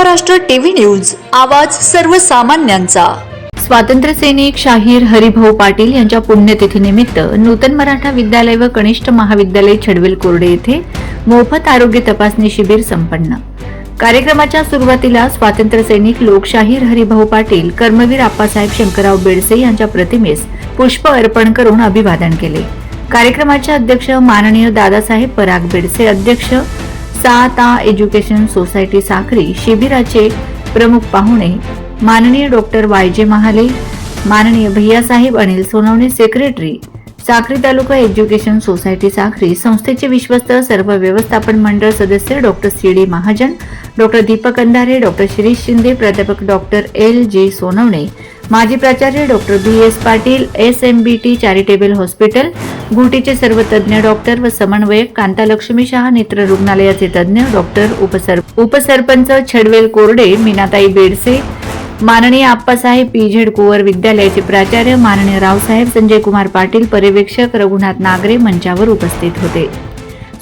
Maharashtra TV news आवाज सर्वसामान्यांचा. स्वातंत्र्य सैनिक शाहीर हरिभाऊ पाटील यांच्या पुण्यतिथीनिमित्त नूतन मराठा विद्यालय व कनिष्ठ महाविद्यालय छडवेल कोरडे येथे मोफत आरोग्य तपासणी शिबिर संपन्न. कार्यक्रमाच्या सुरुवातीला स्वातंत्र्य सैनिक लोकशाहीर हरिभाऊ पाटील कर्मवीर आप्पासाहेब शंकरराव बेडसे यांच्या प्रतिमेस पुष्प अर्पण करून अभिवादन केले. कार्यक्रमाचे अध्यक्ष माननीय दादासाहेब पराग बेडसे अध्यक्ष साता एज्युकेशन सोसायटी साखरी शिबिराचे प्रमुख पाहुणे माननीय डॉक्टर वाय जे महाले माननीय Bhaiyasaheb Anil Sonawane secretary Sakhri taluka education society Sakhri संस्थेचे विश्वस्त सर्व व्यवस्थापन मंडळ सदस्य doctor C D Mahajan doctor Deepak Andhare doctor Shirish Shinde प्राध्यापक डॉक्टर एल जे सोनवणे माजी प्राचार्य doctor B S Patil S M B T charitable hospital घुटीचे सर्व तज्ज्ञ डॉक्टर व समन्वयक कांतालक्ष्मी शहा नेत्र रुग्णालयाचे तज्ज्ञ डॉक्टर उपसर उपसरपंच छडवेल कोरडे मीनाताई बेडसे माननीय आप्पासाहेब पी झेड कुवर विद्यालयाचे प्राचार्य माननीय रावसाहेब संजय कुमार पाटील पर्यवेक्षक रघुनाथ नागरे मंचावर उपस्थित होते.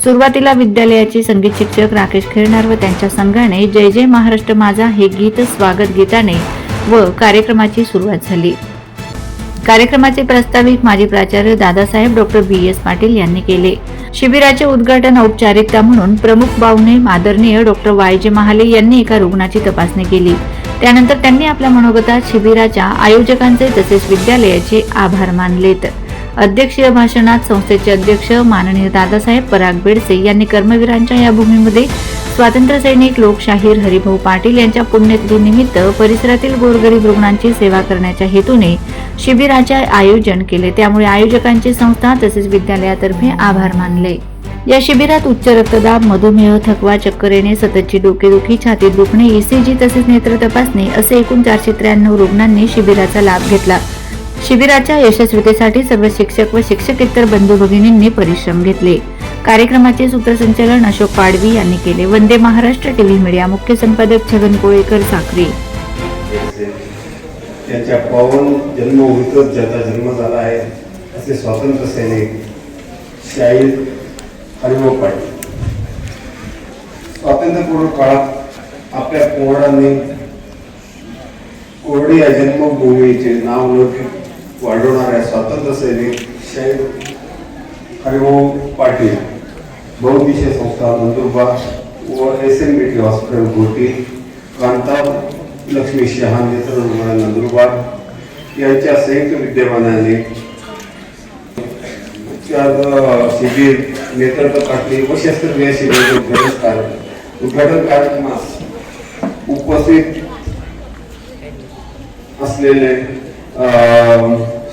सुरुवातीला विद्यालयाचे संगीत शिक्षक राकेश खेळणार व त्यांच्या संघाने जय जय महाराष्ट्र माझा हे गीत स्वागत गीताने व कार्यक्रमाची सुरुवात झाली. कार्यक्रमाचे प्रास्ताविक माजी प्राचार्य Dadasaheb doctor B. S. Patil यांनी केले. शिबिराचे उद्घाटन औपचारिकता म्हणून प्रमुख बाहुने आदरणीय डॉक्टर वाय. जे. महाले यांनी एका रुग्णाची तपासणी केली. त्यानंतर त्यांनी आपल्या मनोगतात शिबिराच्या आयोजकांचे तसेच विद्यालयाचे आभार मानलेत. अध्यक्षीय भाषणात संस्थेचे अध्यक्ष माननीय दादासाहेब पराग बेडसे यांनी कर्मवीरांच्या या भूमीमध्ये स्वातंत्र्य सैनिक लोकशाहीर हरिभाऊ पाटील यांच्या पुण्यतिथीनिमित्त परिसरातील गोरगरीब रुग्णांची सेवा करण्याच्या हेतूने शिबिराचे आयोजन केले. त्यामुळे आयोजकांची संस्था तसेच विद्यालयातर्फे आभार मानले. या शिबिरात उच्च रक्तदाब मधुमेह थकवा चक्कर येणे सततची डोकेदुखी छातीत दुखणे ईसीजी तसेच नेत्र तपासणी असे एकूण चारशे त्र्याण्णव रुग्णांनी शिबिराचा लाभ घेतला. शिबिराच्या यशस्वीतेसाठी सर्व शिक्षक व शिक्षकेतर बंधू भगिनींनी परिश्रम घेतले. कार्यक्रमाचे सूत्रसंचालन अशोक पाडवी यांनी केले. वंदे महाराष्ट्र टीव्ही मीडिया मुख्य संपादक छगन कोळेकर साखरे त्यांच्या पावन जन्मभूमीतच ज्याचा जन्म झाला आहे असे स्वातंत्र्य सैनिक शाहीर हरिभाऊ पाटील. स्वातंत्र्यपूर्व काळात आपल्या पोहराने कोरडी या जन्मभूमीचे नाव लौकिक वाढवणाऱ्या स्वातंत्र्य सैनिक शाहीर हरिभाऊ पाटील बहुदिशय संस्था नंदुरबार व S M B T hospital Ghoti Kanta Lakshmi Shah नेत्र रुग्णालय नंदुरबार यांच्या संयुक्त विद्यमानाने शिबिर नेतृत्व पाटली व शस्त्रक्रिया शिबिर उद्घाटन कार्य उद्घाटन कार्यक्रमास उपस्थित असलेले अ,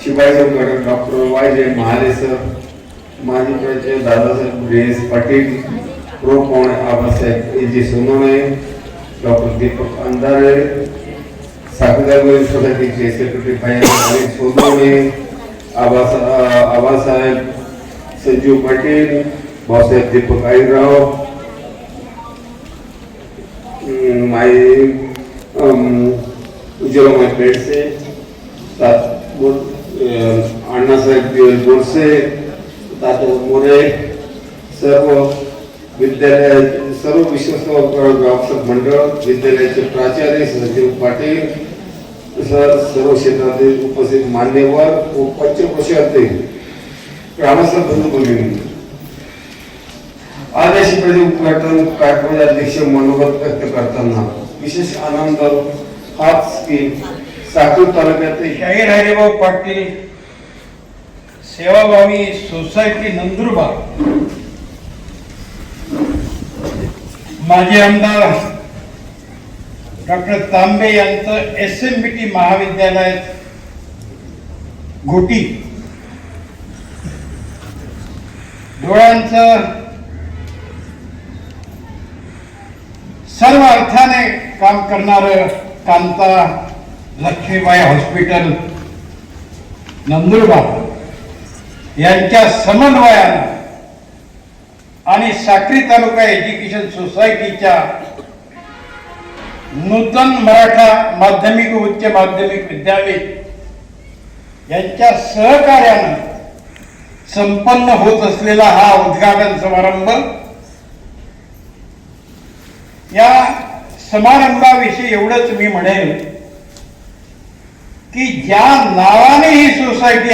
शिवाजी उद्घाटक doctor Y J Mahale sir प्राचार्य Dadasaheb race Patil pro Pawane Abasaheb A G Sonawane doctor Deepak Andhare साखरदार सोसायटीचे सेक्रेटरी भाई सोनवणे आबासा आबासाहेब संजीव पाटील भाऊसाहेब दीपक आईराव अं, माई अं, उज्ज्वला बेडसे तात बोल- अं, अण्णासाहेब बोरसे तात मोरे सर्व विद्यालय सर्व विश्वस्त व्यावसायिक मंडळ विद्यालयाचे प्राचार्य सचिव पाटील सर सर्व क्षेत्रातील उपस्थित मान्यवर व पक्षप्रशाते ग्रामस्थ बंधू आज या शिबिराचे उद्घाटन कार्यक्रमाचे अध्यक्ष मनोगत व्यक्त करताना विशेष आनंद हाच की साखर तालुक्यातील शाहीर हरिभाऊ पाटील. सेवाभावी सोसायटी नंदुरबार. माजी आमदार डॉक्टर तांबे यांचं एस एम बी टी महाविद्यालय घोटी. डोळ्यांचं सर्व अर्थाने काम करणारं कांता लक्ष्मीबाई हॉस्पिटल नंदुरबार. यांच्या समन्वयानं आणि साक्री तालुका एज्युकेशन सोसायटीच्या नूतन मराठा माध्यमिक व उच्च माध्यमिक विद्यालय यांच्या सहकार्यानं संपन्न होत असलेला हा उद्घाटन समारंभ या समारंभाविषयी एवढंच मी म्हणेन की ज्या नावाने ही society